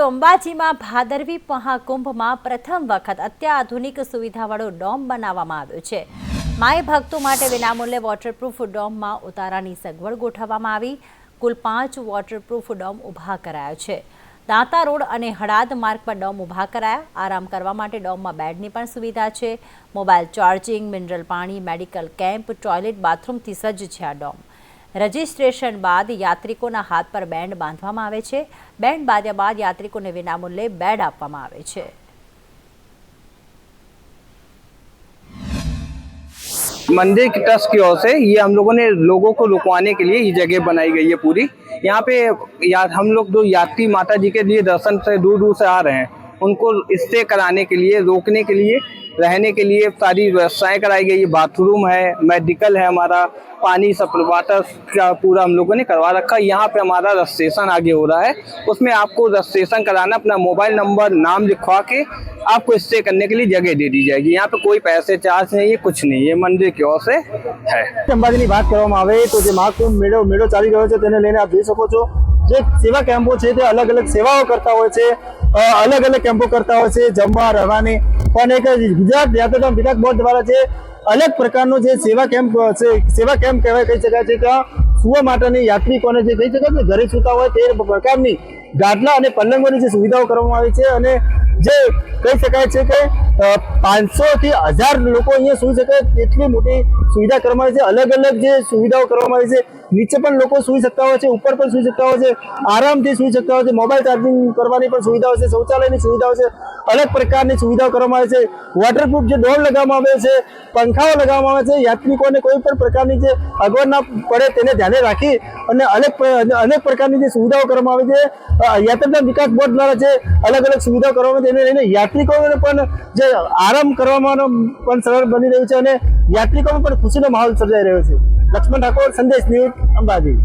તો અંબાજીમાં ભાદરવી મહાકુંભમાં પ્રથમ વખત અત્યાધુનિક સુવિધાવાળો ડોમ બનાવવામાં આવ્યો છે. માય ભક્તો માટે વિનામૂલ્યે વોટરપ્રૂફ ડોમમાં ઉતારાની સગવડ ગોઠવવામાં આવી. કુલ પાંચ વોટરપ્રૂફ ડોમ ઊભા કરાયા છે. દાંતા રોડ અને હળાદ માર્ગ પર ડોમ ઊભા કરાયા. આરામ કરવા માટે ડોમમાં બેડની પણ સુવિધા છે. મોબાઈલ ચાર્જિંગ, મિનરલ પાણી, મેડિકલ કેમ્પ, ટોયલેટ, બાથરૂમથી સજ્જ છે આ ડોમ. રજિસ્ટ્રેશન બાદ યાત્રિકોના હાથ પર બેન્ડ બાંધવામાં આવે છે બેન્ડ બાંધ્યા બાદ યાત્રિકોને વિનામૂલ્યે બેડ આપવામાં આવે છે मंदिर की ट्रस्ट की ओर से ये हम लोगों ने लोगों को रुकवाने के लिए ये जगह बनाई गई है पूरी यहाँ पे या हम लोग जो यात्री माता जी के लिए दर्शन से दूर दूर से आ रहे हैं उनको स्टे कराने के लिए रोकने के लिए रहने के लिए सारी व्यवस्थाएं कराई गई है बाथरूम है मेडिकल है हमारा पानी सब वाटर का पूरा हम लोगों ने करवा रखा है यहाँ पे हमारा रजिस्ट्रेशन आगे हो रहा है उसमें आपको रजिस्ट्रेशन कराना अपना मोबाइल नंबर नाम लिखवा के आपको स्टे करने के लिए जगह दे दी जाएगी यहाँ पे कोई पैसे चार्ज नहीं है कुछ नहीं है मंदिर की ओर से है અંબાજીની વાત કરવામાં આવે તો જે મહાકુંભ મેળો મેળો ચાલી રહ્યો છે તેને લઈને આપ જોઈ શકો છો જે સેવા કેમ્પો છે તે અલગ અલગ સેવાઓ કરતા હોય છે અ, અલગ અલગ કેમ્પો કરતા હોય છે જમવા રહેવાની પણ એક ગુજરાત યાત્રાધામ વિકાસ બોર્ડ દ્વારા જે અલગ પ્રકારનો જે સેવા કેમ્પ છે સેવા કેમ્પ કહેવાય, કહી શકાય છે, ત્યાં સુવા માટેની યાત્રિકોને જે કહી શકાય ને ઘરે સુતા હોય તે પ્રકારની ગાદલા અને પલંગોની જે સુવિધાઓ કરવામાં આવી છે અને જે કહી શકાય છે કે પાંચસો થી હજાર લોકો અહીંયા સુઈ શકે એટલી મોટી સુવિધા કરવામાં આવી છે. અલગ અલગ જે સુવિધાઓ કરવામાં આવી છે, નીચે પણ લોકો સુઈ શકતા હોય છે, ઉપર પણ સુઈ શકતા હોય છે, આરામથી સુઈ શકતા હોય છે, મોબાઈલ ચાર્જિંગ કરવાની પણ સુવિધાઓ છે, શૌચાલયની સુવિધાઓ છે, અલગ પ્રકારની સુવિધાઓ કરવામાં આવે છે. વોટરપ્રૂફ જે ડોર લગાવવામાં આવે છે, પંખાઓ લગાવવામાં આવે છે, યાત્રિકોને કોઈ પણ પ્રકારની જે અગવડ ના પડે તેને ધ્યાને રાખી અને અનેક અનેક પ્રકારની જે સુવિધાઓ કરવામાં આવે છે. યાત્રાધામ વિકાસ બોર્ડ દ્વારા જે અલગ અલગ સુવિધાઓ કરવામાં આવે છે. એને લઈને યાત્રિકોને પણ જે આરામ કરવામાં પણ સરળ બની રહ્યું છે અને યાત્રિકોમાં પણ ખુશીનો માહોલ સર્જાઈ રહ્યો છે. લક્ષ્મણ ઠાકોર, સંદેશ ન્યૂઝ અંબાજી.